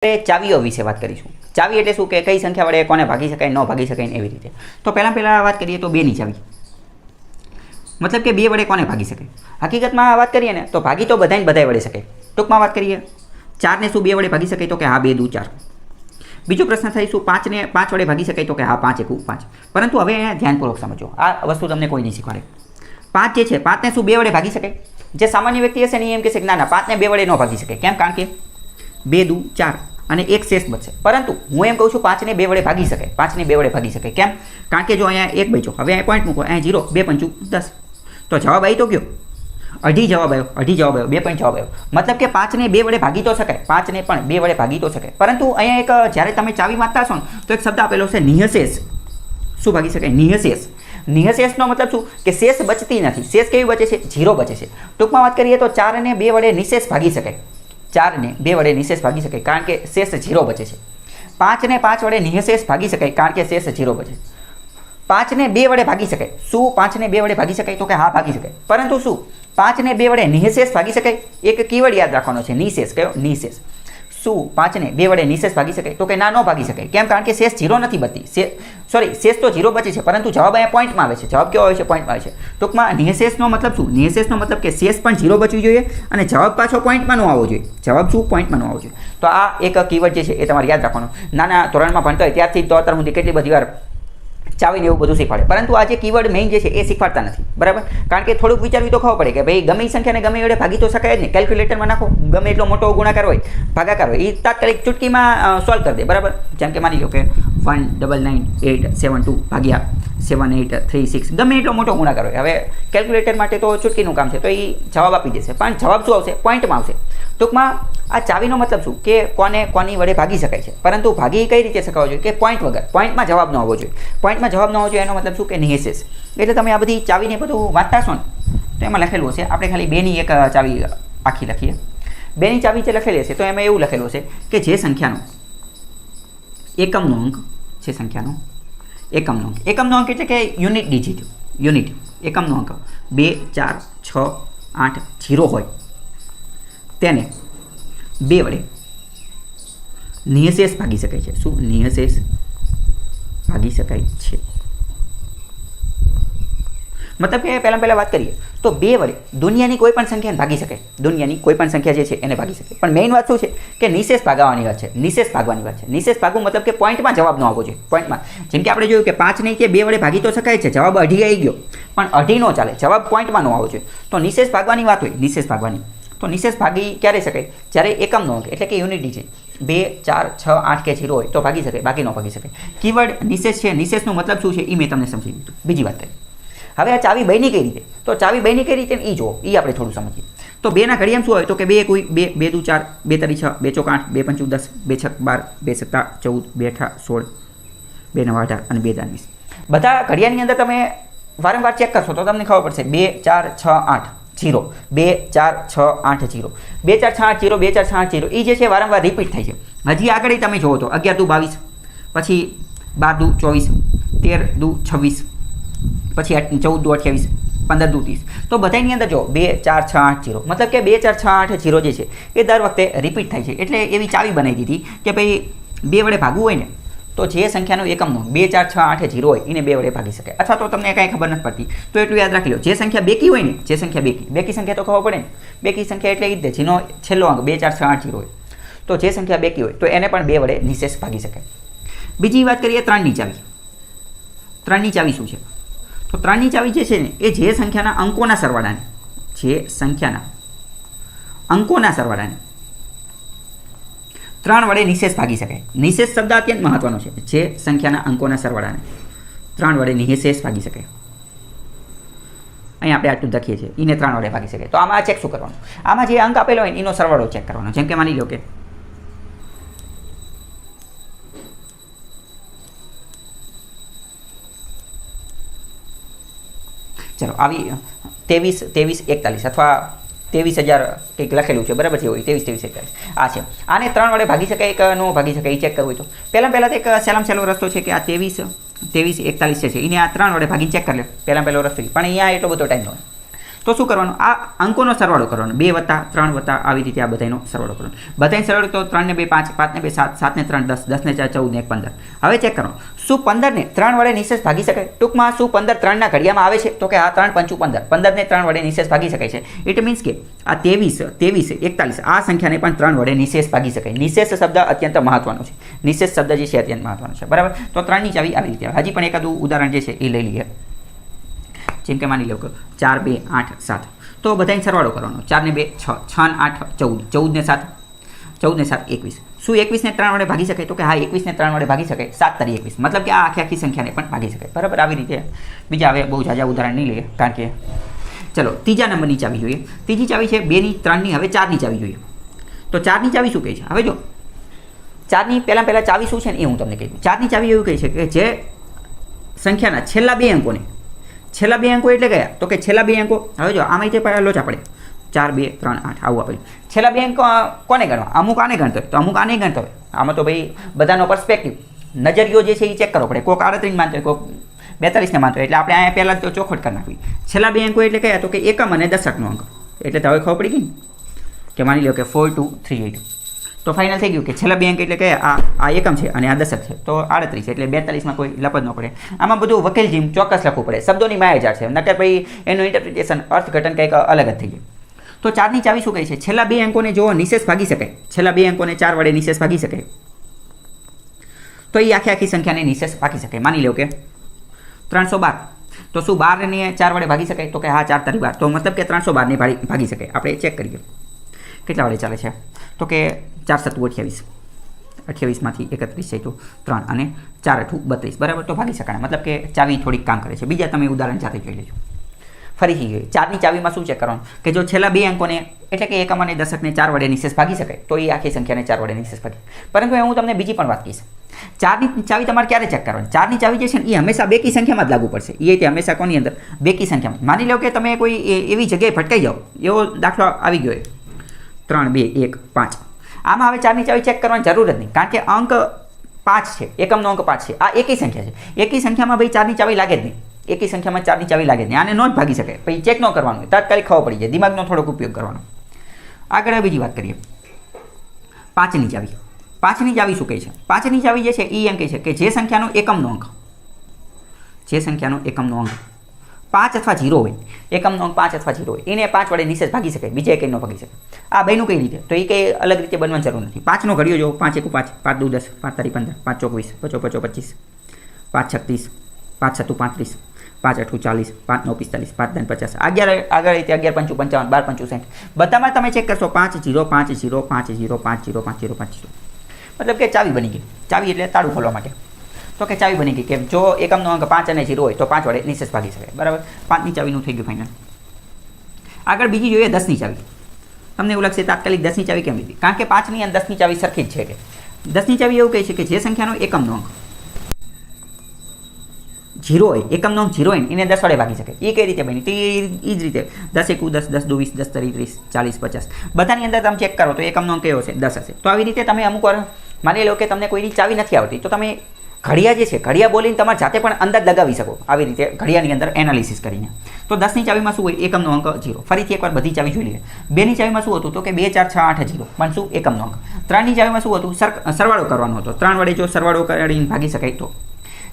ચાવીઓ વિશે વાત કરીશું. ચાવી એટલે શું કે કઈ સંખ્યા વડે કોને ભાગી શકાય, ન ભાગી શકાય એવી રીતે. તો પહેલાં પહેલાં વાત કરીએ તો બેની ચાવી. મતલબ કે બે વડે કોને ભાગી શકે? હકીકતમાં વાત કરીએ ને, તો ભાગી તો બધાને બધાય વડે શકે. ટૂંકમાં વાત કરીએ. ચારને શું બે વડે ભાગી શકાય તો કે હા બે દુ ચાર. બીજો પ્રશ્ન થાય શું પાંચને, પાંચ વડે ભાગી શકાય તો કે હા પાંચ એક પાંચ. પરંતુ હવે ધ્યાનપૂર્વક સમજો. આ વસ્તુ તમને કોઈ નહીં શીખવાડે. પાંચ જે છે, પાંચને શું બે વડે ભાગી શકે? જે સામાન્ય વ્યક્તિ હશે ને એમ કહેશે કે ના ના, પાંચને બે વડે ન ભાગી શકે. કેમ? કારણ કે બે દુ ચાર. અને એક શેષ બચશે પરંતુ હું એમ કહું છું, પાંચને બે વડે ભાગી શકે પાંચને બે વડે ભાગી શકે કેમ? કારણ કે જો અહીંયા એક બચ્યો. હવે અહીંયા પોઈન્ટ મૂકો. અહીંયા જીરો બે પંચું દસ. તો જવાબ આવી તો ગયો. અઢી જવાબ આવ્યો. અઢી જવાબ આવ્યો. બે પોઈન્ટ જવાબ આવ્યો. મતલબ કે પાંચને બે વડે ભાગી તો શકાય. પાંચને પણ બે વડે ભાગી તો શકાય. પરંતુ અહીંયા એક, જ્યારે તમે ચાવી વાંચતા છો તો એક શબ્દ આપેલો છે નિહશેષ શું ભાગી શકાય? નિહશેષ નિહશેષનો મતલબ શું? કે શેષ બચતી નથી. શેષ કેવી બચે છે? જીરો બચે છે. ટૂંકમાં વાત કરીએ તો ચાર અને બે વડે નિશેષ ભાગી શકાય. ચારને બે વડે નિશેષ ભાગી શકાય કારણ કે શેષ જીરો બચે છે. પાંચને પાંચ વડે નિઃશેષ ભાગી શકાય કારણ કે શેષ જીરો બચે પાંચને બે વડે ભાગી શકાય. શું પાંચને બે વડે ભાગી શકાય તો કે હા ભાગી શકાય. પરંતુ શું? પાંચને બે વડે નિઃશેષ ભાગી શકાય? એક કીવર્ડ યાદ રાખવાનો છે. નિશેષ કયો? નિશેષ. શું? પાંચને બે વડે નિશેષ ભાગી શકાય તો કે ના, ન ભાગી શકાય. કેમ? કારણ કે શેષ જીરો નથી બચતી. સોરી શેષ તો જીરો બચે છે, પરંતુ જવાબ અહીંયા પોઈન્ટમાં આવે છે. જવાબ કેવો આવે છે? પોઈન્ટમાં આવે છે. ટૂંકમાં નિશેષનો મતલબ શું? નિશેષનો મતલબ કે શેષ પણ જીરો બચવી જોઈએ અને જવાબ પાછો પોઈન્ટમાં ન આવવો જોઈએ. જવાબ શું? પોઈન્ટમાં ન આવવો જોઈએ. તો આ એક કીવર્ડ જે છે એ તમારે યાદ રાખવાનું. નાના ધોરણમાં ભણતો હોય ત્યારથી તો અત્યારે હું કેટલી બધી વાર ચાવીને એવું બધું શીખવાડે. પરંતુ આ જે કીવર્ડ મેઇન જે છે, એ શીખવાડતા નથી. બરાબર? કારણ કે થોડુંક વિચારવી તો ખબર પડે કે ભાઈ ગમે સંખ્યાને ગમે એવડે ભાગી તો શકાય જ નહીં. કેલ્ક્યુલેટરમાં નાખો. ગમે એટલો મોટો ગુણાકાર હોય, ભાગાકાર હોય એ તાત્કાલિક ચૂટકીમાં સોલ્વ કરી દે. બરાબર? જેમ કે માની લો કે one double nine eight seven two ભાગ્યા સેવન એટ થ્રી સિક્સ ગમે એટલો મોટો ગુણાકાર હોય. હવે કેલ્ક્યુલેટર માટે તો ચૂટકીનું કામ છે, તો એ જવાબ આપી દેશે. પણ જવાબ શું આવશે? પોઈન્ટમાં આવશે. ટૂંકમાં આ ચાવીનો મતલબ શું? કે કોને કોની વડે ભાગી શકાય છે. પરંતુ ભાગી કઈ રીતે શકાવો જોઈએ? કે પોઈન્ટ વગર. પોઈન્ટમાં જવાબ ન હોવો જોઈએ. પોઈન્ટમાં જવાબ ન હોય એનો મતલબ શું કે નેસેસ એટલે તમે આ બધી ચાવીને બધું વાંચતા છો ને, તો એમાં લખેલું હશે. આપણે ખાલી બેની એક ચાવી આખી લખીએ. બેની ચાવી જે લખેલી હશે, તો એમાં એવું લખેલું હશે કે જે સંખ્યાનો એકમનો અંક છે સંખ્યાનો એકમનો અંક. એકમનો અંક એટલે કે યુનિટ ડિજિટ, યુનિટ. એકમનો અંક. બે, ચાર, છ, આઠ, જીરો હોય. તેને બે વડે નિઃશેષ ભાગી શકાય છે. શું? નિઃશેષ ભાગી શકાય છે. મતલબ કે પહેલાં પહેલાં વાત કરીએ, તો બે વડે, દુનિયાની કોઈ પણ સંખ્યાને ભાગી શકે. દુનિયાની કોઈ પણ સંખ્યા જે છે, એને ભાગી શકે. પણ મેઇન વાત શું છે? કે નિશેષ ભાગાવાની વાત છે. નિશેષ ભાગવાની વાત છે. નિશેષ ભાગવું મતલબ કે પોઈન્ટમાં જવાબ ન આવવો જોઈએ. પોઈન્ટમાં જેમ કે આપણે જોયું કે પાંચ નહીં કે બે વડે ભાગી તો શકાય છે. જવાબ અઢી આવી ગયો. પણ અઢી નો ચાલે. જવાબ પોઈન્ટમાં ન આવવો જોઈએ. તો નિશેષ ભાગવાની વાત હોય. નિશેષ ભાગવાની. તો નિશેષ ભાગી ક્યારે શકાય? જ્યારે એકમનો અંક એટલે કે યુનિટી છે. બે, ચાર, છ, આઠ કે જીરો હોય તો ભાગી શકે, બાકી ન ભાગી શકે. કીવર્ડ નિશેષ છે, નિશેષનો મતલબ શું છે એ મેં તમને સમજી દીધું બીજી વાત કરી. હવે આ ચાવી બની કઈ રીતે? તો ચાવી બની કઈ રીતે એ જો એ આપણે થોડું સમજીએ. તો બેના ઘડિયામ શું હોય? તો કે બે કોઈ, બે બે દુ ચાર, બે તરી છ, બે ચોક આઠ બે પંચું દસ, બે છક બાર, બે સત્તા, ચૌદ, બે અઠા, સોળ, બે નવા અઢાર અને બે દાન વીસ. બધા ઘડિયાળની અંદર તમે વારંવાર ચેક કરશો તો તમને ખબર પડશે. બે, ચાર, છ, આઠ. જીરો. બે, ચાર, છ, આઠ, જીરો. બે, ચાર, છ, આઠ, જીરો, બે, ચાર, છ, આઠ, જીરો. એ જે છે વારંવાર રિપીટ થાય છે. હજી આગળ તમે જુઓ તો, અગિયાર, દુ, બાવીસ. પછી બાર, દુ, ચોવીસ. તેર, દુ, છવ્વીસ. પછી ચૌદ, દુ, અઠ્યાવીસ. પંદર, દુ, ત્રીસ. તો બધાની અંદર જો, બે, ચાર, છ, આઠ, જીરો. મતલબ કે બે, ચાર, છ, આઠ, જીરો જે છે, એ દર વખતે રિપીટ થાય છે. એટલે એવી ચાવી બનાવી દીધી કે ભાઈ બે વડે ભાગવું હોય ને તો જે સંખ્યાનો એકમનો બે, ચાર, છ, આઠ, જીરો હોય, એને બે વડે ભાગી શકાય. અથવા તો તમને કાંઈ ખબર નથી પડતી. તો એટલું યાદ રાખી લો. જે સંખ્યા બેકી હોય ને, જે સંખ્યા બેકી. બેકી સંખ્યા તો ખબર પડે ને? બેકી સંખ્યા એટલે એ જ જેનો છેલ્લો અંક બે, ચાર, છ, આઠ, જીરો હોય. તો જે સંખ્યા બેકી હોય, તો એને પણ બે વડે નિશેષ ભાગી શકાય. બીજી વાત કરીએ ત્રણની ચાવી. ત્રણની ચાવી શું છે? તો ત્રણની ચાવી જે છે ને, એ જે સંખ્યાના અંકોના સરવાળાને, જે સંખ્યાના અંકોના સરવાળાને ત્રણ વડે નિશેષ ભાગી શકાય નિશેષ શબ્દ અત્યંત મહત્વનો છે. જે સંખ્યાના અંકોના સરવાળાને ત્રણ વડે નિશેષ ભાગી શકાય અહીં આપણે આટલું લખીએ છીએ. એને ત્રણ વડે ભાગી શકાય તો આમાં ચેક શું કરવાનું? આમાં જે અંક આપેલો હોય એનો સરવાળો ચેક કરવાનો. જેમ કે માની લો કે ચલો, આવી ત્રેવીસ ત્રેવીસ, એકતાલીસ અથવા ત્રેવીસ હજાર કંઈક લખેલું છે. બરાબર છે? હોય. ત્રેવીસ ત્રેવીસ એકતાલીસ આ છે. આને ત્રણ વડે ભાગી શકાય એક નો ભાગી શકાય એ ચેક કરવું તો. પહેલાં પહેલાં તો એક સહેલામ સહેલો રસ્તો છે કે આ ત્રેવીસ ત્રેવીસ એકતાલીસ છે. એને આ ત્રણ વડે ભાગીને ચેક કરી લે. પહેલાં પહેલો રસ્તો. પણ અહીંયા એટલો બધો ટાઈમ ન હોય. તો શું કરવાનું? આ અંકોનો સરવાળો કરવાનો. બે વત્તા ત્રણ વત્તા આવી રીતે આ બધાનો સરવાળો કરવાનો. બધાને સરવાળો તો ત્રણને બે, પાંચ પાંચને બે, સાત સાત ને ત્રણ, દસ દસ ને ચાર, ચૌદ ને એક, પંદર. હવે ચેક કરો. શું પંદરને ત્રણ વડે નિશેષ ભાગી શકાય? ટૂંકમાં શું પંદર ત્રણના ઘડિયામાં આવે છે? તો કે આ ત્રણ પંચું પંદર. પંદરને ત્રણ વડે નિશેષ ભાગી શકાય છે. ઇટ મીન્સ કે આ ત્રેવીસ ત્રેવીસ, એકતાલીસ, આ સંખ્યાને પણ ત્રણ વડે નિશેષ ભાગી શકાય. નિશેષ શબ્દ અત્યંત મહત્વનો છે. નિશેષ શબ્દ જે છે અત્યંત મહત્વનો છે. બરાબર? તો ત્રણની ચાવી આવી રીતે હજી પણ એકાદું ઉદાહરણ જે છે એ લઈ લઈએ. જેમ કે માની લો કે ચાર, બે, આઠ, સાત. તો બધાને સરવાળો કરવાનો. ચાર ને બે, છ. છ ને આઠ, ચૌદ. ચૌદ ને સાત. ચૌદ ને સાત, એકવીસ. શું એકવીસને ત્રણ વડે ભાગી શકાય? તો કે હા એકવીસને ત્રણ વડે ભાગી શકાય. સાત તરી એકવીસ. મતલબ કે આ આખી આખી સંખ્યાને પણ ભાગી શકાય. બરાબર? આવી રીતે. બીજા હવે બહુ જાજા ઉદાહરણ નહીં લઈએ, કારણ કે ચલો, ત્રીજા નંબરની ચાવી જોઈએ. ત્રીજી ચાવી છે બેની, ત્રણની, હવે ચારની ચાવી જોઈએ. તો ચારની ચાવી શું કહે છે? હવે જો. ચારની પહેલાં પહેલાં ચાવી શું છે ને એ હું તમને કહી દઉં. ચારની ચાવી એવું કહે છે કે જે સંખ્યાના છેલ્લા બે અંકોને છેલ્લા બે અંકો એટલે કયા તો કે છેલ્લા બે અંકો, હવે જો આમાં જે પહેલા લોચા પડે ચાર, બે, ત્રણ, આઠ, આવું આપેલું છેલ્લા બે અંકો કોને ગણવા? અમુક આને ગણતો હોય તો અમુક આને ગણતો હોય આમાં તો ભાઈ બધાનો પર્સપેક્ટિવ નજરિયો જે છે એ ચેક કરવો પડે. કોઈક આડત્રીસ માનતો હોય કોઈક બેતાલીસને માનતો હોય. એટલે આપણે અહીંયા પહેલાં તો ચોખવટ કરી નાખવી. છેલ્લા બે અંકો એટલે કયા? તો કે એકમ અને દશકનો અંક. એટલે તો હવે ખબર પડી ગઈ કે માની લો કે ફોર ટુ થ્રી એટ તો ફાઇનલ થઈ ગયું કે છેલ્લા બે અંક એટલે કે આ આ એકમ છે અને આ દશક છે. તો આડત્રીસ એટલે બેતાલીસમાં કોઈ લપત ન પડે. આમાં બધું વકીલ જીમ ચોક્કસ લખવું પડે. શબ્દોની માયાજાળ છે. નકર પછી એનું ઇન્ટરપ્રિટેશન અર્થઘટન કંઈક અલગ જ થઈ ગયું. તો ચારની ચાવી શું કહે છે? છેલ્લા બે અંકોને જો નિશેષ ભાગી શકાય છેલ્લા બે અંકોને ચાર વડે નિશેષ ભાગી શકાય તો એ આખી આખી સંખ્યાને નિશેષ ભાગી શકાય માની લો કે ત્રણસો બાર. તો શું બારને ચાર વડે ભાગી શકાય? તો કે હા, ચાર તારી બાર. તો મતલબ કે ત્રણસો બારને ભાગી શકાય આપણે ચેક કરીએ. કેટલા વડે ચાલે છે? તો કે ચાર સત્તુ અઠ્યાવીસ. અઠ્યાવીસમાંથી એકત્રીસ છે તો ત્રણ અને ચાર અઠું બત્રીસ. બરાબર? તો ભાગી શકાય. મતલબ કે ચાવી થોડીક કામ કરે છે. બીજા તમે ઉદાહરણ સાથે જોઈ લેજો. ફરીથી ચારની ચાવીમાં શું ચેક કરવાનું? કે જો છેલ્લા બે અંકોને, એટલે કે એકમ અને દશકને ચાર વડે નિશેષ ભાગી શકાય, તો એ આખી સંખ્યાને ચાર વડે નિશેષ ભાગી. પરંતુ હું તમને બીજી પણ વાત કહીશ. ચારની ચાવી તમારે ક્યારે ચેક કરવાની? ચારની ચાવી જે છે ને, એ હંમેશા બેકી સંખ્યામાં જ લાગુ પડશે. એ તે હંમેશા કોની અંદર? બેકી સંખ્યામાં. માની લો કે તમે કોઈ એવી જગ્યાએ ભટકાઈ જાઓ. એવો દાખલો આવી ગયો ત્રણ, બે, એક, પાંચ. આમાં હવે ચારની ચાવી ચેક કરવાની જરૂર જ નહીં. કારણ કે અંક પાંચ છે. એકમનો અંક પાંચ છે. આ એકી સંખ્યા છે. એકી સંખ્યામાં ભાઈ ચારની ચાવી લાગે જ નહીં. એકી સંખ્યામાં ચારની ચાવી લાગે જ નહીં. આને નો જ ભાગી શકે પછી ચેક ન કરવાનું તાત્કાલિક ખબર પડી જાય. દિમાગનો થોડોક ઉપયોગ કરવાનો. આગળ બીજી વાત કરીએ. પાંચની ચાવી. પાંચની ચાવી શું કહે છે? પાંચની ચાવી જે છે એ એમ કહે છે કે જે સંખ્યાનો એકમનો અંક. જે સંખ્યાનો એકમનો અંક. પાંચ અથવા જીરો હોય. એકમનો અંક પાંચ અથવા જીરો હોય. એને પાંચ વડે નિશેષ ભાગી શકાય બીજા કંઈ નો ભાગી શકે આ બેનું કઈ રીતે? તો એ કંઈ અલગ રીતે બનવાની જરૂર નથી. પાંચનો ઘડ્યો જો પાંચ એકુ પાંચ. પાંચ દુ દસ. પાંચ તારી પંદર. પાંચ ચોવીસ. પચો પચો પચીસ. પાંચ છત્રીસ. પાંચ સત્તુ પાંત્રીસ. પાંચ અઠું ચાલીસ. પાંચ નવ પિસ્તાલીસ. પાંચ દન પચાસ. અગિયાર આગળ રીતે અગિયાર પંચું પંચાવન. બાર પંચું સાઠ બધામાં તમે ચેક કરશો. પાંચ જીરો પાંચ જીરો પાંચ જીરો પાંચ જીરો પાંચ જીરો પાંચ જીરો મતલબ કે ચાવી બની ગઈ. ચાવી એટલે તાળું ખોલવા માટે. તો કે ચાવી બની ગઈ કે જો એકમનો અંક પાંચ અને જીરો હોય તો પાંચ વડે નિશેષ ભાગી શકાય. બરાબર? પાંચની ચાવીનું થઈ ગયું ફાઇનલ આગળ બીજી જોઈએ દસની ચાવી. તમને એવું લાગશે તાત્કાલિક દસની ચાવી કેમ લીધી? કારણ કે પાંચની અને દસની ચાવી સરખી જ છે કે. દસની ચાવી એવું કહે છે કે જે સંખ્યાનો એકમનો અંક. જીરો હોય, એકમનો અંક જીરો હોય એને દસ વડે ભાગી શકે એ કઈ રીતે બની? તે એ જ રીતે. દસ એકુ દસ દસ દુ વીસ, દસ તરી ત્રીસ, ચાલીસ, પચાસ. બધાની અંદર તમે ચેક કરો તો એકમનો અંક કયો છે? દસ હશે. તો આવી રીતે તમે અમુક વાર માની લો કે તમને કોઈની ચાવી નથી આવતી, તો તમે ઘડિયા જે છે, ઘડિયા બોલીને તમારે જાતે પણ અંદાજ લગાવી શકો. આવી રીતે ઘડિયાની અંદર એનાલિસિસ કરીને. તો દસની ચાવીમાં શું હોય? એકમનો અંક જીરો ફરીથી એકવાર બધી ચાવી જોઈ લઈએ. બેની ચાવીમાં શું હતું તો કે બે, ચાર, છ, આઠ જીરો પણ શું? એકમનો અંક. ત્રણની ચાવીમાં શું હતું? સરવાળો કરવાનો હતો. ત્રણ વડે જો સરવાળો કરીને ભાગી શકાય તો.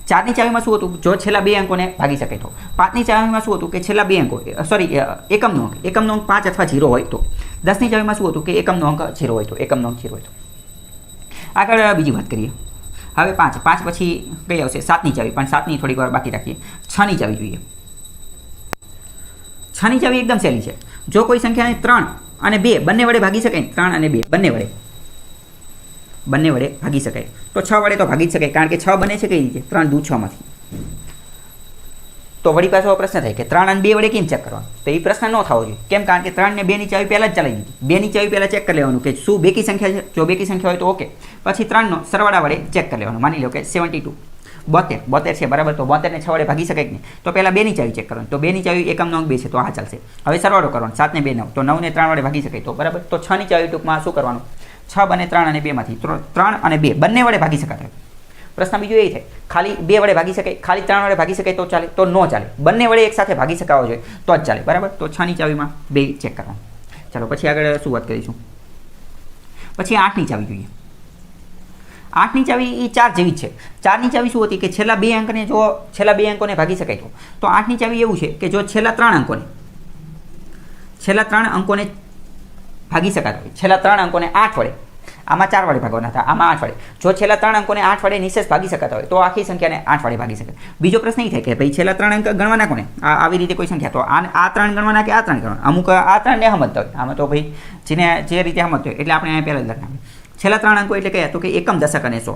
ચારની ચાવીમાં શું હતું? જો છેલ્લા બે અંકોને ભાગી શકે તો. પાંચની ચાવીમાં શું હતું કે છેલ્લા બે અંકો સોરી એકમનો અંક. એકમનો અંક પાંચ અથવા જીરો હોય તો. દસની ચાવીમાં શું હતું કે એકમનો અંક જીરો હોય તો. એકમનો અંક જીરો હોય તો. આગળ બીજી વાત કરીએ. હવે પાંચ પાંચ પછી કઈ આવશે? સાતની ચાવી પણ સાતની થોડીક વાર બાકી રાખીએ. છની ચાવી જોઈએ. છની ચાવી એકદમ સહેલી છે. જો કોઈ સંખ્યાને ત્રણ અને બે, બંને વડે ભાગી શકાય ત્રણ અને બે, બંને વડે. બંને વડે ભાગી શકાય. તો છ વડે તો ભાગી જ શકાય, કારણ કે છ બને છે કઈ રીતે? ત્રણ દુ છમાંથી તો વળી પાછો પ્રશ્ન થાય કે ત્રણ અને બે વડે કેમ ચેક કરવાનું? તો એ પ્રશ્ન ન થવો જોઈએ. કેમ? કારણ કે ત્રણ ને બેની ચાવી પહેલાં જ ચલાવી દીધી. બેની ચાવી પહેલાં ચેક કરી લેવાનું કે શું બેકી સંખ્યા છે? જો બેકી સંખ્યા હોય તો ઓકે પછી ત્રણનો સરવાળા વડે ચેક કરી લેવાનું. માની લો કે સેવન્ટી ટુ બોતેર. બોતેર છે, બરાબર? તો બોતેરને છ વડે ભાગી શકાય કે નહીં? તો પહેલાં બેની ચાવી ચેક કરવાની. તો બેની ચાવી એકમ નવ, બે છે, તો આ ચાલશે. હવે સરવાળો કરવાનો. સાત ને બે નવ. તો નવને ત્રણ વડે ભાગી શકાય તો, બરાબર? તો છની ચાવી ટૂંકમાં શું કરવાનું? છ બને ત્રણ અને બેમાંથી ત્રણ અને બે. બંને વડે ભાગી શકાતા પ્રશ્ન બીજો એ છે, ખાલી બે વડે ભાગી શકાય, ખાલી ત્રણ વડે ભાગી શકાય તો ચાલે, તો ન ચાલે. બંને વડે એકસાથે ભાગી શકાવો જોઈએ, તો જ ચાલે. બરાબર? તો છની ચાવીમાં બે ચેક કરવાનું ચાલો, પછી આગળ શું વાત કરીશું? પછી આઠની ચાવી જોઈએ. આઠની ચાવી એ ચાર જેવી જ છે. ચારની ચાવી શું હતી કે છેલ્લા બે અંકને જો, છેલ્લા બે અંકોને ભાગી શકાય તો. તો આઠની ચાવી એવું છે કે જો છેલ્લા ત્રણ અંકોને, છેલ્લા ત્રણ અંકોને ભાગી શકાતા હોય. છેલ્લા ત્રણ અંકોને આઠ વડે. આમાં ચાર વડે ભાગવાના હતા. આમાં આઠ વડે જો છેલ્લા ત્રણ અંકોને આઠ વડે નિશેષ ભાગી શકાતા હોય, તો આખી સંખ્યાને આઠ વડે ભાગી શકે બીજો પ્રશ્ન એ થાય કે ભાઈ છેલ્લા ત્રણ અંક ગણવાના કોને? આવી રીતે કોઈ સંખ્યા. તો આ આ ત્રણ ગણવાના કે આ ત્રણ ગણવાના? અમુક આ ત્રણને સમજતા હોય. આમાં તો ભાઈ જેને જે રીતે સમજતો હોય, એટલે આપણે અહીંયા પહેલાં જ લખના છેલ્લા ત્રણ અંકો એટલે કયા તો કે એકમ દશક અને સો.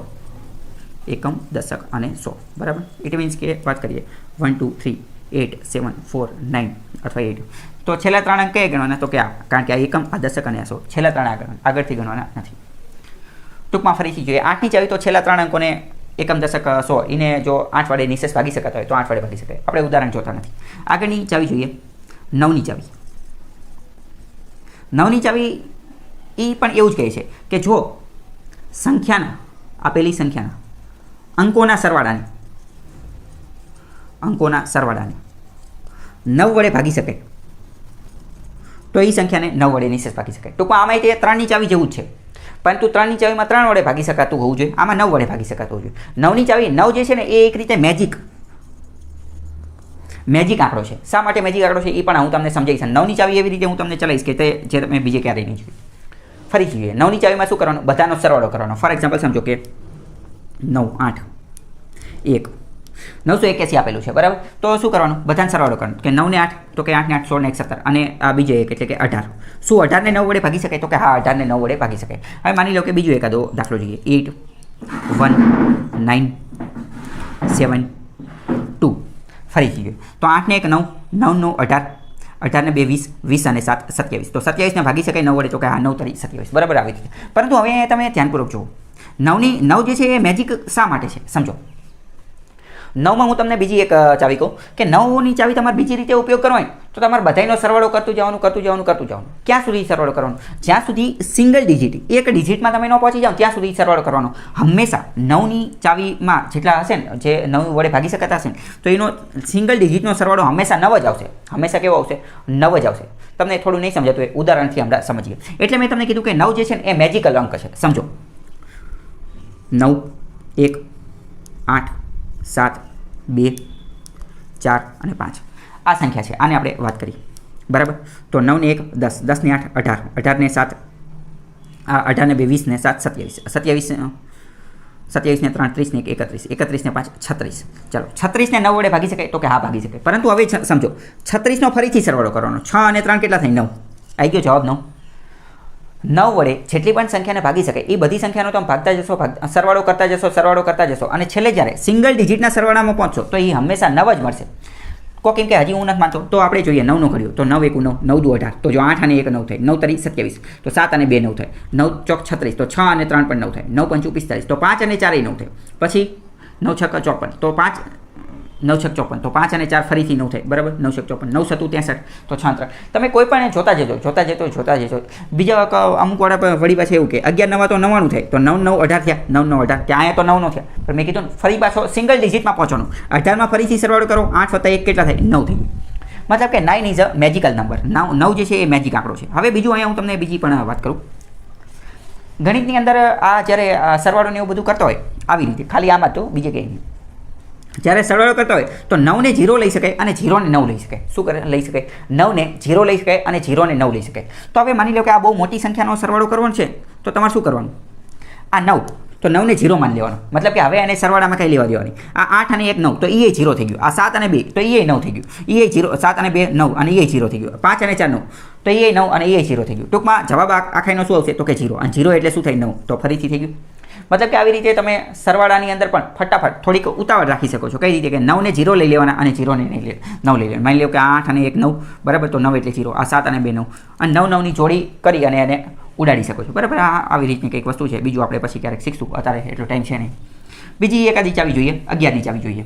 એકમ દશક અને સો. બરાબર? ઇટ મીન્સ કે વાત કરીએ. One two three eight seven four nine અથવા એટ તો છેલ્લા ત્રણ અંક કયા ગણવાના? તો કે આ. કારણ કે આ એકમ, આ દશક અને આ સો. છેલ્લા ત્રણ આગળ આગળથી ગણવાના નથી. ટૂંકમાં ફરીથી જોઈએ. આઠની ચાવી તો છેલ્લા ત્રણ અંકોને એકમ દશક સો એને જો આઠ વડે નિશેષ ભાગી શકાતા હોય તો આઠ વડે ભાગી શકાય. આપણે ઉદાહરણ જોતા નથી. આગળની ચાવી જોઈએ. નવની ચાવી. નવની ચાવી એ પણ એવું જ કહે છે કે જો સંખ્યાના, આપેલી સંખ્યાના અંકોના સરવાળાને અંકોના સરવાળાને નવ વડે ભાગી શકે, તો એ સંખ્યાને નવ વડે નિશેષ ભાગી શકાય. ટૂંકમાં આમાં તે ત્રણની ચાવી જેવું જ છે. પરંતુ ત્રણની ચાવીમાં ત્રણ વડે ભાગી શકાતું હોવું જોઈએ. આમાં નવ વડે ભાગી શકાતું હોવું જોઈએ. નવની ચાવી, નવ જે છે ને, એ એક રીતે મેજિક મેજિક આંકડો છે. શા માટે મેજિક આંકડો છે એ પણ હું તમને સમજાવીશ નવની ચાવી એવી રીતે હું તમને ચલાવીશ કે તે જે તમે બીજે ક્યારેય નહીં જોયું ફરી જોઈએ. નવની ચાવીમાં શું કરવાનું? બધાનો સરવાળો કરવાનો. ફોર એક્ઝામ્પલ સમજો કે નવ, આઠ, એક નવસો એક્યાસી આપેલું છે, બરાબર? તો શું કરવાનું? બધાને સરવાળો કરવાનો. કે નવને આઠ, તો કે આઠને આઠ સોળ ને એક સત્તર અને આ બીજો એક એટલે કે અઢાર. શું અઢારને નવ વડે ભાગી શકાય? તો કે હા, અઢારને નવ વડે ભાગી શકાય. હવે માની લો કે બીજો એકાદો દાખલો જોઈએ. Eight one nine seven two ફરીથી જોઈએ. તો આઠને એક નવ નવ નવ અઢાર. અઢારને બે વીસ વીસ અને સાત, સત્યાવીસ. તો સત્યાવીસને ભાગી શકાય નવ વડે, તો કે હા, નવ તરી સત્યાવીસ. બરાબર, આવી રીતે. પરંતુ હવે તમે ધ્યાનપૂર્વક જુઓ. નવની, નવ જે છે એ મેજિક શા માટે છે? સમજો. નવમાં હું તમને બીજી એક ચાવી કહું કે નવની ચાવી તમારે બીજી રીતે ઉપયોગ કરવો હોય તો તમારે બધાયનો સરવાળો કરતું જવાનું કરતું જવાનું કરતું જવાનું. ક્યાં સુધી સરવાળો કરવાનો? જ્યાં સુધી સિંગલ ડિજિટ એક ડિજિટમાં તમે ન પહોંચી જાઓ, ત્યાં સુધી સરવાળો કરવાનો. હંમેશા નવની ચાવીમાં જેટલા હશે ને, જે નવ વડે ભાગી શકાતા હશે ને, તો એનો સિંગલ ડિજિટનો સરવાળો હંમેશા નવ જ આવશે. હંમેશા કેવો આવશે? નવ જ આવશે. તમને થોડું નહીં સમજાતું હોય ઉદાહરણથી હમણાં સમજીએ. એટલે મેં તમને કીધું કે નવ જે છે ને, એ મેજિકલ અંક છે સમજો. નવ, એક, આઠ સાત, બે, ચાર અને પાંચ. આ સંખ્યા છે. આને આપણે વાત કરી. બરાબર? તો નવને એક, દસ. દસને આઠ, અઢાર. અઢારને સાત અઢારને બે વીસને સાત, સત્યાવીસ. સત્યાવીસ સત્યાવીસને ત્રણ ત્રીસને એક, એકત્રીસ. એકત્રીસને પાંચ, છત્રીસ. ચાલો. છત્રીસને નવ વડે ભાગી શકાય તો કે હા ભાગી શકાય. પરંતુ હવે સમજો. છત્રીસનો ફરીથી સરવાળો કરવાનો. છ અને ત્રણ કેટલા થાય? નવ. આવી ગયો જવાબ નવ. નવ વડે જેટલી પણ સંખ્યાને ભાગી શકે, એ બધી સંખ્યાનો તમે ભાગતા જશો, ભાગ, સરવાળો કરતા જશો, સરવાળો કરતા જશો. અને છેલ્લે જ્યારે સિંગલ ડિજિટના સરવાળામાં પહોંચશો, તો એ હંમેશા નવ જ મળશે. કો કેમ કે હજી હું નથી માનતો. તો આપણે જોઈએ નવનું કર્યું તો નવ એક નવ નવ દુ અઢાર. તો જો આઠ અને એક નવ થાય, નવ તરી સત્યાવીસ. તો સાત અને બે નવ થાય, નવ ચોક છત્રીસ. તો છ અને ત્રણ પણ નવ થાય, નવ પંચું પિસ્તાલીસ તો પાંચ અને ચારેય નવ થાય. પછી નવ છ ચોપન. તો પાંચ નવ છક ચોપન. તો પાંચ અને ચાર ફરીથી નવ થાય. બરાબર? નવ છક ચોપન. નવ સતું ત્રેસઠ. તો છ તમે કોઈ પણ જોતા જજો. જોતા જતો જોતા જજો. બીજા અમુક વાળા વળી પાછા એવું કે, અગિયાર, નવા તો નવાણું થાય. તો નવ નવ, અઢાર થયા. નવ નવ, અઢાર. ત્યાં અહીંયા તો નવ નો થયા. પણ મેં કીધું ફરી પાછો સિંગલ ડિજિટમાં પહોંચવાનું. અઢારમાં ફરીથી સરવાળો કરો. આઠ વત્તા એક કેટલા થાય? નવ થઈ મતલબ કે nine is a magical number નવ નવ જે છે એ મેજિક આંકડો છે. હવે બીજું અહીંયા હું તમને બીજી પણ વાત કરું. ગણિતની અંદર આ જ્યારે સરવાળોને એવું બધું કરતો હોય, આવી રીતે. ખાલી આમાં તો, બીજે કંઈ નહીં. જ્યારે સરવાળો કરતા હોય તો નવને જીરો લઈ શકાય અને જીરોને નવ લઈ શકાય. શું કરે? લઈ શકાય. નવને જીરો લઈ શકાય અને જીરોને નવ લઈ શકાય. તો હવે માની લો કે આ બહુ મોટી સંખ્યાનો સરવાળો કરવાનો છે, તો તમારે શું કરવાનું? આ નવ, તો નવને જીરો માની લેવાનો. મતલબ કે હવે એને સરવાળામાં કંઈ લેવા દેવાની. આ આઠ અને એક નવ, તો એ જીરો થઈ ગયું. આ સાત અને બે, તો એ નવ થઈ ગયું. એ જીરો, સાત અને બે નવ, અને એ જીરો થઈ ગયું. પાંચ અને ચાર નવ, તો એ નવ અને એ જીરો થઈ ગયું. ટૂંકમાં જવાબ આખાઈનો શું આવશે? તો કે જીરો. અને જીરો એટલે શું થાય? નવ. તો ફરીથી થઈ ગયું. મતલબ કે આવી રીતે તમે સરવાળાની અંદર પણ ફટાફટ થોડીક ઉતાવળ રાખી શકો છો. કઈ રીતે કે નવને જીરો લઈ લેવાના અને જીરોને નહીં લે નવ લઈ લેવાના. માની લો કે આઠ અને એક નવ, બરાબર? તો નવ એટલે જીરો. આ સાત અને બે નવ. અને નવ નવની જોડી કરી અને એને ઉડાડી શકો છો. બરાબર? આ આવી રીતની કંઈક વસ્તુ છે. બીજું આપણે પછી ક્યારેક શીખશું. અત્યારે એટલો ટાઈમ છે નહીં. બીજી એકાદી ચાવી જોઈએ. અગિયારની ચાવી જોઈએ.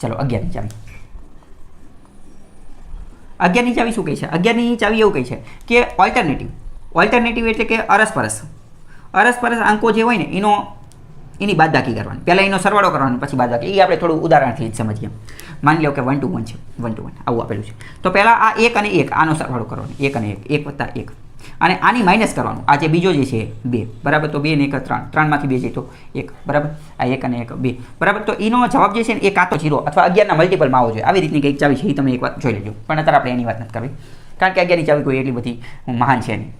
ચલો, અગિયારની ચાવી. અગિયારની ચાવી શું કહે છે? અગિયારની ચાવી એવું કહે છે કે ઓલ્ટરનેટિવ ઓલ્ટરનેટિવ એટલે કે અરસપરસ. અરસપરસ અંકો જે હોય ને, એનો એની બાદબાકી કરવાની. પહેલાં એનો સરવાળો કરવાનો, પછી બાદબાકી. એ આપણે થોડું ઉદાહરણથી જ સમજીએ. માની લો કે વન ટુ વન છે. વન ટુ વન આવું આપેલું છે. તો પહેલાં આ એક અને એક, આનો સરવાળો કરવાનો. એક અને એક. એક વત્તા એક. અને આની માઇનસ કરવાનું. આ જે બીજો જે છે, બે. બરાબર? તો બે ને એક ત્રણ. ત્રણમાંથી બે છે તો એક. બરાબર? આ એક અને એક. બે. બરાબર? તો એનો જવાબ જે છે ને, એ કાં જીરો અથવા અગિયારના મલ્ટિપલમાં આવો જોઈએ. આવી રીતની કંઈક ચાવી છે, એ તમે એકવાર જોઈ લેજો. પણ અત્યારે આપણે એની વાત નથી કરવી. કારણ કે અગિયારની ચાવી કોઈ એટલી બધી મહાન છે નહીં.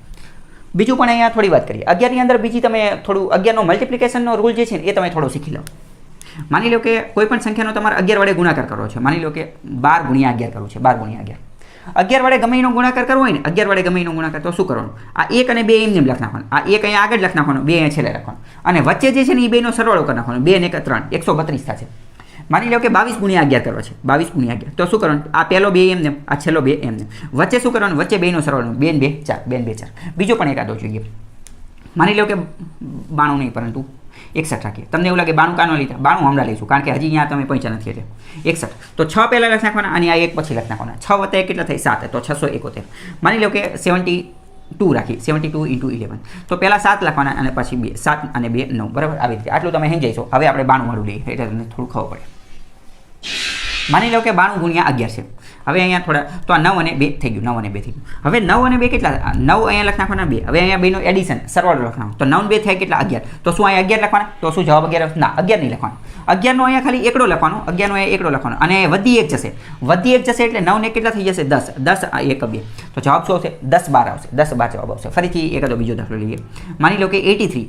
બીજું પણ અહીંયા થોડી વાત કરીએ. અગિયારની અંદર બીજી તમે થોડું, અગિયારનો મલ્ટિપ્લિકેશનનો રૂલ જે છે એ તમે થોડો શીખી લો. માની લો કે કોઈ પણ સંખ્યાનો તમારે અગિયાર વડે ગુણાકાર કરવો છે. માની લો કે બાર ગુણ્યા અગિયાર કરવું છે. બાર ગુણ્યા અગિયાર. અગિયાર વડે ગમે ગુણાકાર કરવો હોય ને, અગિયાર વડે ગમે ગુણાકાર, તો શું કરવાનું? આ એક અને બે એમને લખ નાખવાનું. આ એક અહીંયા આગળ લખ નાખવાનું, બે અહીંયા છેલ્લે રાખવાનું અને વચ્ચે જે છે ને, એ બેનો સરવાળો કરી નાખવાનો. બે ને એક, ત્રણ. એકસો બત્રીસ થશે માની લો કે બાવીસ ગુણ્યા અગિયાર કરવો છે. બાવીસ ગુણ્યા અગિયાર. તો શું કરવાનું? આ પહેલો બે એમને આ છેલ્લો બે એમને વચ્ચે શું કરવાનું? વચ્ચે બેનો સરવાળો. બે બે, ચાર. બે બે, ચાર. બીજો પણ એકાદો જોઈએ. માની લો કે બાણું નહીં, પરંતુ એકસઠ રાખીએ. તમને એવું લાગે બાણું કાનો લીધા? બાણું હમણાં લઈશું, કારણ કે હજી અહીંયા તમે પહોંચ્યા નથી એટલે એકસઠ. તો છ પહેલાં લખી નાખવાના અને આ એક પછી લખી નાખવાના. છ વત્તા કેટલા થઈ? સાત. તો છસો એકોતેર. માની લો કે સેવન્ટી ટુ રાખી સેવન્ટી ટુ ઇન્ટુ ઇલેવન તો પહેલાં સાત લખવાના અને પછી બે, સાત અને બે, નવ. બરાબર? આવી રીતે. આટલું તમે સમજાઈશો હવે આપણે બાણું વાળું લઈએ. એટલે તમને થોડું ખબર પડે. માની લો કે બાણું ગુણ્યા અગિયાર છે. હવે અહીંયા થોડા, તો આ નવ અને બે થઈ ગયું, નવ અને બે થઈ હવે નવ અને બે કેટલા, નવ અહીંયા લખ નાખવાના બે. હવે અહીંયા બેનું એડિશન સરવાળો લખવાનો તો નવ બે થાય કેટલા? અગિયાર. તો શું અહીંયા અગિયાર લખવાના? તો શું જવાબ અગિયાર? ના, અગિયાર નહીં લખવાનો. અગિયારનો અહીંયા ખાલી એકડો લખવાનો, અગિયારનો અહીંયા એકડો લખવાનો. અને વધી એક જશે. વધી એક જશે એટલે નવને કેટલા થઈ જશે? દસ. દસ એક બે. તો જવાબ શું આવશે? દસ બાર આવશે. દસ બાર જવાબ આવશે. ફરીથી એકાદો બીજો દાખલો લઈએ. માની લો કે એટી થ્રી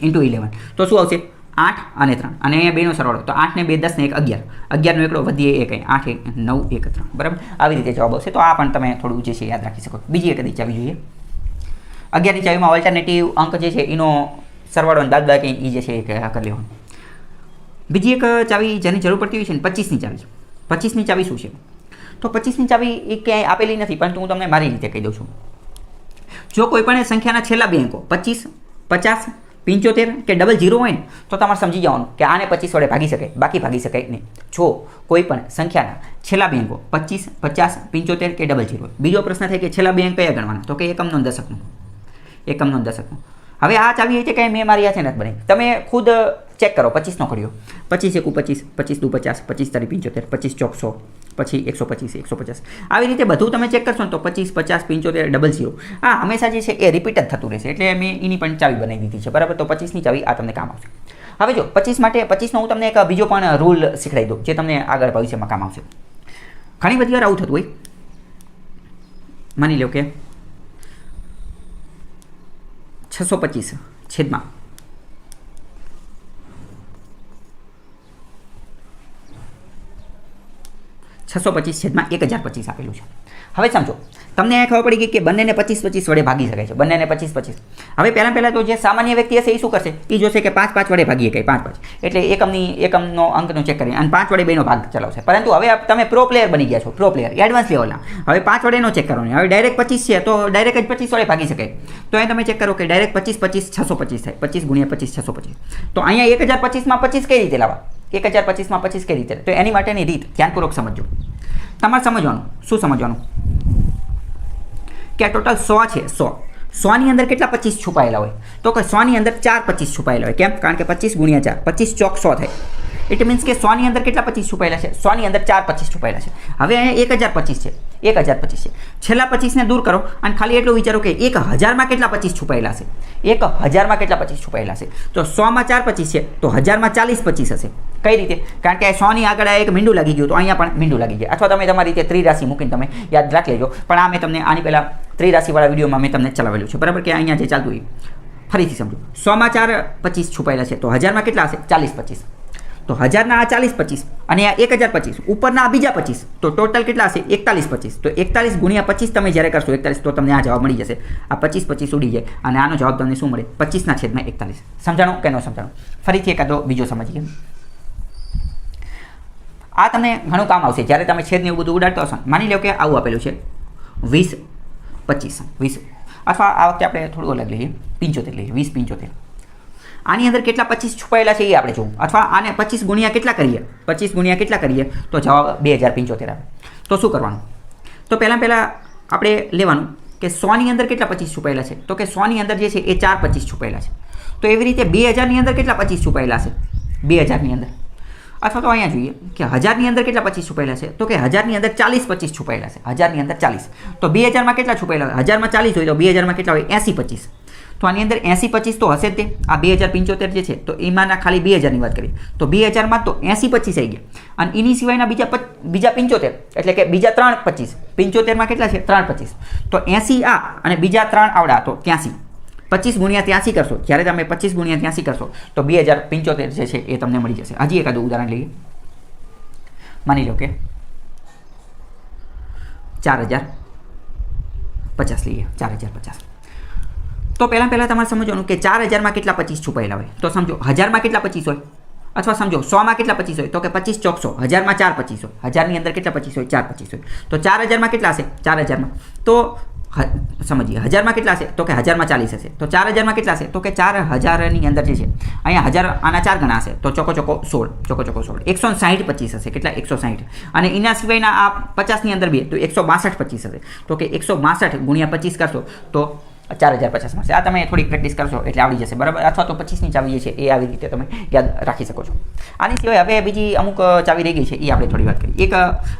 ઇન્ટુ ઇલેવન. તો શું આવશે? આઠ અને ત્રણ. અને બેનો સરવાળો. તો આઠ ને બે, દસ ને એક, અગિયાર. અગિયારનો એકડો વધીએ એક આઠ, એક, નવ, એક, ત્રણ. બરાબર? આવી રીતે જવાબ આવશે. તો આ પણ તમે થોડું જે છે યાદ રાખી શકો. બીજી એક ચાવી જોઈએ. અગિયારની ચાવીમાં ઓલ્ટરનેટિવ અંક જે છે, એનો સરવાળો અને દાદબાકી એ જે છે એ કરી લેવાનું. બીજી એક ચાવી જેની જરૂર પડતી હોય છે ને, પચીસની ચાવી પચીસની ચાવી શું છે? તો પચીસની ચાવી એ ક્યાંય આપેલી નથી, પરંતુ હું તમને મારી રીતે કહી દઉં છું. જો કોઈ પણ સંખ્યાના છેલ્લા બે અંકો, પચીસ, પચાસ પંચોતેર કે ડબલ ઝીરો હોય ને, તો તમારે સમજી જવાનું કે આને પચીસ વડે ભાગી શકાય, બાકી ભાગી શકાય નહીં. જો કોઈ પણ સંખ્યાના છેલ્લા બે અંકો, પચીસ, પચાસ, પંચોતેર કે ડબલ જીરો બીજો પ્રશ્ન થાય કે છેલ્લા બે અંક કયા ગણવાના? તો કે એકમનો દશકનો. એકમનો દશકનો. હવે આ ચાવી છે કે મેં મારી હાથે નથી બની તમે ખુદ ચેક કરો પચીસનો કર્યો. પચીસ એકુ પચીસ પચીસ દુ પચાસ, પચીસ તારી પંચોતેર, પચીસ ચોકસો, પછી એકસો પચીસ, એકસો પચાસ. આવી રીતે બધું તમે ચેક કરશો ને તો પચીસ, પચાસ, પંચોતેર, ડબલ ઝીરો. આ હંમેશા જે છે એ રિપીટ જ થતું રહેશે. એટલે મેં એની પણ ચાવી બનાવી દીધી છે. બરાબર? તો પચીસની ચાવી આ તમને કામ આવશે. હવે જો, પચીસ માટે, પચીસનો હું તમને એક બીજો પણ રૂલ શીખડાવી દઉં, જે તમને આગળ ભવિષ્યમાં કામ આવશે. ઘણી બધી વાર આવું થતું હોય. માની લો કે છસો પચીસ છેદમાં છસો પચીસ છેદમાં એક હજાર પચીસ આપેલું છે. હવે સમજો, તમને ખબર પડી ગઈ કે બંનેને પચીસ પચીસ વડે ભાગી શકાય છે. બંનેને પચીસ પચીસ. હવે પહેલાં પહેલાં તો જે સામાન્ય વ્યક્તિ હશે એ શું કરશે? એ જોશે કે પાંચ પાંચ વડે ભાગી શકાય પાંચ પાંચ. એટલે એકમની, એકમનો અંકનો ચેક કરી અને પાંચ વડે બેનો ભાગ ચલાવશે. પરંતુ હવે તમે પ્રો પ્લેયર બની ગયા છો. પ્રો પ્લેયર એડવાન્સ લેવલના હવે પાંચ વડેનો ચેક કરવાનો હવે ડાયરેક્ટ પચીસ છે, તો ડાયરેક્ટ જ પચીસ વડે ભાગી શકાય. તો એ તમે ચેક કરો કે ડાયરેક્ટ પચીસ પચીસ છસો પચીસ થાય. પચીસ ગુણ્યા પચીસ છસો પચીસ. તો અહીંયા એક હજાર પચીસમાં પચીસ કઈ રીતે લાવવા? એક હજાર પચીસમાં પચીસ કઈ રીતે? તો એની માટેની રીત ધ્યાનપૂર્વક સમજો તમારે સમજવાનું. શું સમજવાનું? કે આ ટોટલ સો છે, સો. સોની અંદર કેટલા પચીસ છુપાયેલા હોય? તો કે સોની અંદર ચાર પચીસ છુપાયેલા હોય. કેમ? કારણ કે પચીસ ગુણ્યા ચાર. પચીસ ચોક સો થાય. ઇટ મીન્સ કે સોની અંદર કેટલા પચીસ છુપાયેલા છે? સોની અંદર ચાર પચીસ છુપાયેલા છે. હવે અહીંયા એક હજાર પચીસ છે. એક હજાર પચીસ છે. છેલ્લા પચીસને દૂર કરો અને ખાલી એટલું વિચારો કે એક હજારમાં કેટલા પચીસ છુપાયેલા છે? એક હજારમાં કેટલા પચીસ છુપાયેલા છે? તો સોમાં ચાર પચીસ છે, તો હજારમાં ચાલીસ પચીસ હશે. કઈ રીતે? કારણ કે સોની આગળ એક મીંડું લાગી ગયું, તો અહીંયા પણ મીંડું લાગી ગયા. અથવા તમે તમારી રીતે ત્રિરાશિ મૂકીને તમે યાદ રાખી લેજો. પણ આ મેં તમને આની પહેલાં ત્રિરાશિવાળા વિડીયોમાં મેં તમને ચલાવેલું છે. બરાબર કે અહીંયા જે ચાલતું હોય ફરીથી સમજો. સોમાં ચાર પચીસ છુપાયેલા છે, તો હજારમાં કેટલા હશે? ચાલીસ પચીસ. તો હજારના આ ચાલીસ પચીસ અને આ એક હજાર પચીસ. ઉપરના આ બીજા પચીસ. તો ટોટલ કેટલા હશે? એકતાલીસ પચીસ. તો એકતાલીસ ગુણ્યા પચીસ તમે જ્યારે કરશો એકતાલીસ, તો તમને આ જવાબ મળી જશે. આ પચીસ પચીસ ઉડી જાય અને આનો જવાબ તમને શું મળે? પચીસના છેદમાં એકતાલીસ. સમજાણું કે ન સમજાણું? ફરીથી એકાદો બીજો સમજીએ. આ તમને ઘણું કામ આવશે. જ્યારે તમે છેદને એવું બધું ઉડાડતો હશો માની લો કે આવું આપેલું છે. વીસ પચીસ, વીસ. અથવા આ વખતે આપણે થોડું અલગ લઈએ. પંચોતેર લઈએ. વીસ પંચોતેર. આની અંદર કેટલા પચીસ છુપાયેલા છે એ આપણે જોવું. અથવા આને પચીસ ગુણ્યા કેટલા કરીએ? પચીસ ગુણ્યા કેટલા કરીએ? તો જવાબ બે હજાર પંચોતેર આવે. તો શું કરવાનું? તો પહેલાં પહેલાં આપણે લેવાનું કે સોની અંદર કેટલા પચીસ છુપાયેલા છે? તો કે સોની અંદર જે છે એ ચાર પચીસ છુપાયેલા છે. તો એવી રીતે બે હજારની અંદર કેટલા પચીસ છુપાયેલા છે? બે હજારની અંદર. અથવા તો અહીંયા જોઈએ કે હજારની અંદર કેટલા પચીસ છુપાયેલા છે? તો કે હજારની અંદર ચાલીસ પચીસ છુપાયેલા છે. હજારની અંદર ચાલીસ. તો બે હજારમાં કેટલા છુપાયેલા? હજારમાં ચાલીસ હોય તો બે હજારમાં કેટલા હોય? એંસી પચીસ. તો આની અંદર એંસી પચીસ તો હશે જ તે. આ બે હજાર પંચોતેર જે છે, તો એમાંના ખાલી બે હજારની વાત કરીએ. તો બે હજારમાં તો એંસી પચીસ આવી ગયા. અને એની સિવાયના બીજા બીજા પંચોતેર, એટલે કે બીજા ત્રણ પચીસ. પંચોતેરમાં કેટલા છે? ત્રણ પચીસ. તો એંસી આ અને બીજા ત્રણ આવડા, તો ત્યાંસી. પચીસ ગુણ્યા ત્યાંસી કરશો. જ્યારે તમે પચીસ ગુણ્યા ત્યાંસી કરશો, તો બે હજાર પંચોતેર જે છે, એ તમને મળી જશે. હજી એકાદું ઉદાહરણ લઈએ. માની લો કે ચાર હજાર પચાસ લઈએ. ચાર હજાર પચાસ. તો પહેલાં પહેલાં તમારે સમજવાનું કે ચાર હજારમાં કેટલા પચીસ છુપાયેલા હોય. તો સમજો, હજારમાં કેટલા પચીસ હોય? અથવા સમજો, સોમાં કેટલા પચીસ હોય? તો કે પચીસ ચોકસો હજારમાં ચાર પચીસ હોય. હજારની અંદર કેટલા પચીસ હોય? ચાર પચીસ હોય. તો ચાર હજારમાં કેટલા હશે? ચાર હજારમાં. તો સમજીએ, હજારમાં કેટલા હશે? તો કે હજારમાં ચાલીસ હશે. તો ચાર હજારમાં કેટલા હશે? તો કે ચાર હજારની અંદર જે છે, અહીંયા હજાર, આના ચાર ગણા હશે. તો ચોકો ચોકો સોળ, ચોકો ચોકો સોળ. એકસો સાહીઠ પચીસ હશે. કેટલા? એકસો સાહીઠ. અને એના સિવાયના આ પચાસની અંદર બે, તો એકસો બાસઠ પચીસ હશે. તો કે એકસો બાસઠ ગુણ્યા પચીસ કરશો, તો ચાર હજાર પચાસ મળશે આ તમે થોડી પ્રેક્ટિસ કરશો એટલે આવડી જશે. બરાબર? અથવા તો પચીસની ચાવી જે છે એ આવી રીતે તમે યાદ રાખી શકો છો. આની સિવાય હવે બીજી અમુક ચાવી રહી ગઈ છે. એ આપણે થોડી વાત કરીએ. એક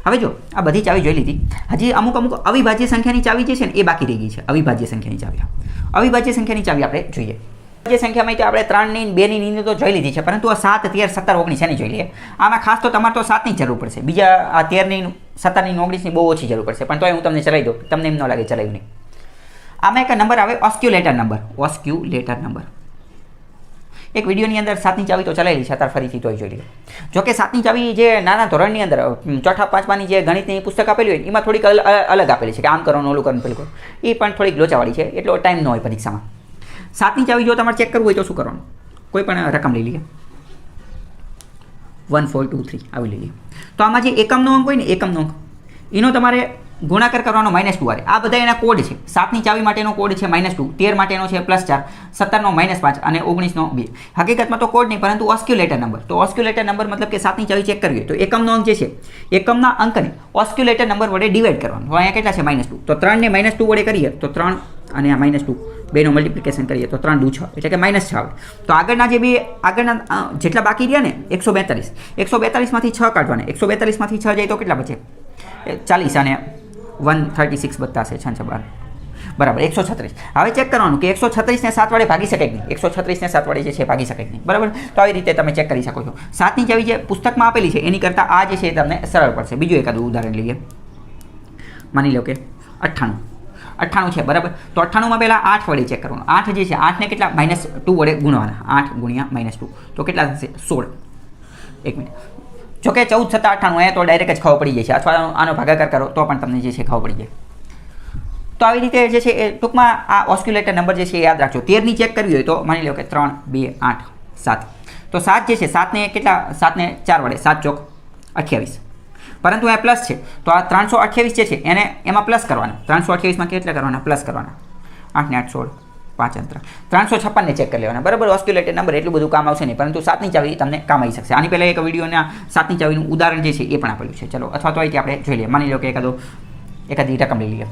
હવે જો, આ બધી ચાવી જોઈ લીધી. હજી અમુક અમુક અવિભાજ્ય સંખ્યાની ચાવી જે છે ને, એ બાકી રહી ગઈ છે. અવિભાજ્ય સંખ્યાની ચાવી અવિભાજ્ય સંખ્યાની ચાવી આપણે જોઈએ. જે સંખ્યામાં તો આપણે ત્રણની બેની ની તો જોઈ લીધી છે, પરંતુ આ સાત તેર સત્તર, ઓગણીસ એની જોઈ લઈએ. આમાં ખાસ તો તમારે તો સાતની જરૂર પડશે. બીજા આ તેરની, સત્તરની ઓગણીસની બહુ ઓછી જરૂર પડશે. પણ તોય હું તમને ચલાવી દઉં. તમને એમ ન લાગે ચલાવ્યું નહીં. આમાં એક નંબર આવે ઓસ્ક્યુલેટર નંબર. ઓસ્ક્યુલેટર નંબર. એક વિડીયોની અંદર સાતની ચાવી તો ચલાવેલી છે, અત્યારે ફરીથી તોય જોઈ લઈએ. જો કે સાતની ચાવી જે નાના ધોરણની અંદર ચોથા, પાંચમાની જે ગણિતની પુસ્તક આપેલી હોય એમાં થોડીક અલ- અલ- અલગ આપેલી છે, કે આમ કરવાનું ઓલું કરવાનું પેલું એ પણ થોડીક લોચાવાળી છે, એટલો ટાઈમ ન હોય પરીક્ષામાં. સાતની ચાવી જો તમારે ચેક કરવું હોય તો શું કરવાનું? કોઈ પણ રકમ લઈ લઈએ. વન ફોર ટુ થ્રી આવી લઈ લઈએ. તો આમાં જે એકમનો અંક હોય ને, એકમનો અંક, એનો તમારે ગુણાકાર કરવાનો માઇનસ ટુ આવે. આ બધા એના કોડ છે. સાતની ચાવી માટેનો કોડ છે માઇનસ ટુ તેર માટેનો છે પ્લસ ચાર. સત્તરનો માઇનસ પાંચ અને ઓગણીસનો બે. હકીકતમાં તો કોડ નહીં, પરંતુ ઓસ્ક્યુલેટર નંબર તો ઓસ્ક્યુલેટર નંબર મતલબ કે સાતની ચાવી ચેક કરવી તો એકમનો અંક જે છે, એકમના અંકને ઓસ્ક્યુલેટર નંબર વડે ડિવાઈડ કરવાનો. તો અહીંયા કેટલા છે? માઇનસ ટુ તો ત્રણને માઇનસ ટુ વડે કરીએ, તો ત્રણ અને આ માઇનસ ટુ બેનું મલ્ટિપ્લિકેશન કરીએ, તો ત્રણ દુ છ. એટલે કે માઇનસ છ આવે. તો આગળના જે બી, આગળના જેટલા બાકી રહ્યા ને, એકસો બેતાલીસ. એકસો બેતાલીસમાંથી છ કાઢવાના. એકસો બેતાલીસમાંથી છ જાય તો કેટલા બચે? ચાલીસ અને વન થર્ટી સિક્સ બતાશે છ બાર. બરાબર એકસો છત્રીસ. હવે ચેક કરવાનું કે એકસો છત્રીસને સાત વડે ભાગી શકે નહીં? એકસો છત્રીસને સાત વડે જે છે ભાગી શકે નહીં? બરાબર? તો આવી રીતે તમે ચેક કરી શકો છો. સાતની ચાવી જે પુસ્તકમાં આપેલી છે, એની કરતાં આ જે છે એ તમને સરળ પડશે. બીજું એકાદું ઉદાહરણ લઈએ. માની લો કે અઠ્ઠાણું. અઠ્ઠાણું છે, બરાબર? તો અઠ્ઠાણુંમાં પહેલાં આઠ વડે ચેક કરવાનું. આઠ જે છે, આઠને કેટલા? માઇનસ ટુ વડે ગુણવાના. આઠ ગુણ્યા માઇનસ ટુ. તો કેટલા થશે? સોળ. એક મિનિટ. જો કે ચૌદ છતાં અઠ્ઠાણું અહીંયા તો ડાયરેક્ટ જ ખબર પડી જાય છે. અથવા આનો ભાગાકાર કરો, તો પણ તમને જે છે ખબર પડી જાય. તો આવી રીતે જે છે એ ટૂંકમાં આ ઓસ્ક્યુલેટર નંબર જે છે એ યાદ રાખજો. તેરની ચેક કરવી હોય તો માની લો કે ત્રણ, બે, આઠ, સાત. તો સાત જે છે, સાતને કેટલા? સાતને ચાર વડે, સાત ચોક અઠ્યાવીસ. પરંતુ અહીંયા પ્લસ છે. તો આ ત્રણસો અઠ્યાવીસ જે છે, એને એમાં પ્લસ કરવાના. ત્રણસો અઠ્યાવીસમાં કેટલા કરવાના? પ્લસ કરવાના. આઠને આઠ સોળ. પાંચ ત્રણસો છપ્પનને ચેક કરી લેવાના. બરાબર ઓસ્ક્યુલેટેડ નંબર એટલું બધું કામ આવશે નહીં, પરંતુ સાતની ચાવી તમને કામ આવી શકશે. આની પહેલાં એક વિડીયોના સાતની ચાવીનું ઉદાહરણ જે છે એ પણ આપેલું છે. ચલો, અથવા તો અહીંથી આપણે જોઈ લઈએ. માની લો કે એકાદો એકાદી રકમ લઈ લઈએ.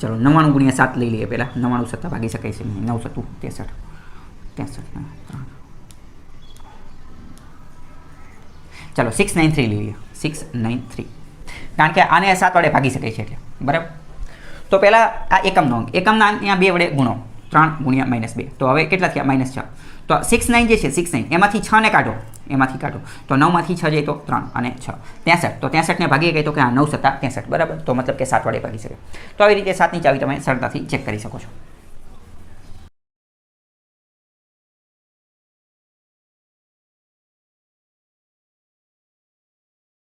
ચલો, નવ્વાણું ગુણ્યા સાત લઈ લઈએ પહેલાં. નવ્વાણું સત્તા ભાગી શકાય છે નવ સત્તું ત્રેસઠ. ત્રેસઠ ચલો સિક્સ નાઇન થ્રી લઈ લઈએ. સિક્સ નાઇન થ્રી કારણ કે આને સાત વડે ભાગી શકે છે એટલે. બરાબર? તો પહેલાં આ એકમનો અંક. એકમના અંક અહીંયા બે વડે ગુણો. ત્રણ ગુણ્યા માઇનસ બે. તો હવે કેટલા થયા? માઇનસ છ તો સિક્સ નાઇન જે છે સિક્સ નાઇન એમાંથી છ ને કાઢો. એમાંથી કાઢો. તો નવમાંથી છ જાય તો ત્રણ અને છ. ત્રેસઠ. તો ત્રેસઠને ભાગી ગઈ તો કે આ નવ સત્તા ત્રેસઠ. બરાબર? તો મતલબ કે સાત વડે ભાગી શકે તો આવી રીતે સાતની ચાવી તમે સરળતાથી ચેક કરી શકો છો.